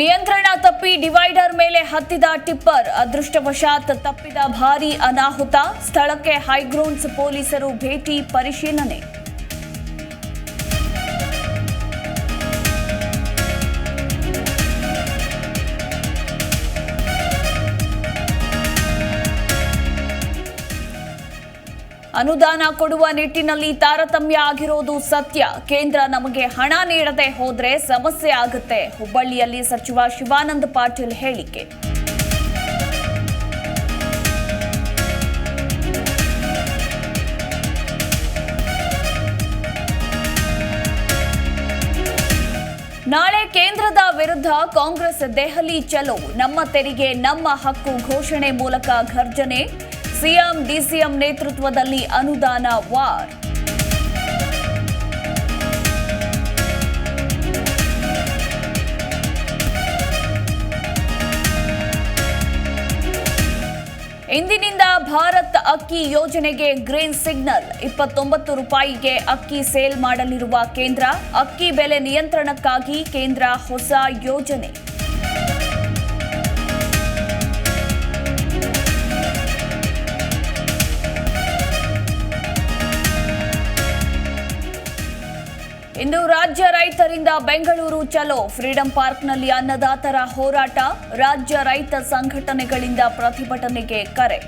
ನಿಯಂತ್ರಣ ತಪ್ಪಿ ಡಿವೈಡರ್ ಮೇಲೆ ಹತ್ತಿದ ಟಿಪ್ಪರ್, ಅದೃಷ್ಟವಶಾತ್ ತಪ್ಪಿದ ಭಾರೀ ಅನಾಹುತ. ಸ್ಥಳಕ್ಕೆ ಹೈಗ್ರೌಂಡ್ಸ್ ಪೊಲೀಸರು ಭೇಟಿ ಪರಿಶೀಲನೆ. ಅನುದಾನ ಕೊಡುವ ನಿಟ್ಟಿನಲ್ಲಿ ತಾರತಮ್ಯ ಆಗಿರೋದು ಸತ್ಯ. ಕೇಂದ್ರ ನಮಗೆ ಹಣ ನೀಡದೆ ಹೋದ್ರೆ ಸಮಸ್ಯೆ ಆಗುತ್ತೆ. ಹುಬ್ಬಳ್ಳಿಯಲ್ಲಿ ಸಚಿವ ಶಿವಾನಂದ ಪಾಟೀಲ್ ಹೇಳಿಕೆ. ನಾಳೆ ಕೇಂದ್ರದ ವಿರುದ್ಧ ಕಾಂಗ್ರೆಸ್ ದೆಹಲಿ ಚಲೋ. ನಮ್ಮ ತೆರಿಗೆ, ನಮ್ಮ ಹಕ್ಕು ಘೋಷಣೆ ಮೂಲಕ ಘರ್ಜನೆ. ಸಿಎಂ, ಡಿಸಿಎಂ ನೇತೃತ್ವದಲ್ಲಿ ಅನುದಾನ ವಾರ್. ಇಂದಿನಿಂದ ಭಾರತ್ ಅಕ್ಕಿ ಯೋಜನೆಗೆ ಗ್ರೀನ್ ಸಿಗ್ನಲ್. ಇಪ್ಪತ್ತೊಂಬತ್ತು ರೂಪಾಯಿಗೆ ಅಕ್ಕಿ ಸೇಲ್ ಮಾಡಲಿರುವ ಕೇಂದ್ರ, ಅಕ್ಕಿ ಬೆಲೆ ನಿಯಂತ್ರಣಕ್ಕಾಗಿ ಕೇಂದ್ರ ಹೊಸ ಯೋಜನೆ. ಇಂದು ರಾಜ್ಯ ರೈತರಿಂದ ಬೆಂಗಳೂರು ಚಲೋ. ಫ್ರೀಡಂ ಪಾರ್ಕ್ನಲ್ಲಿ ಅನ್ನದಾತರ ಹೋರಾಟ ರಾಜ್ಯ ರೈತ ಸಂಘಟನೆಗಳಿಂದ ಪ್ರತಿಭಟನೆಗೆ ಕರೆ.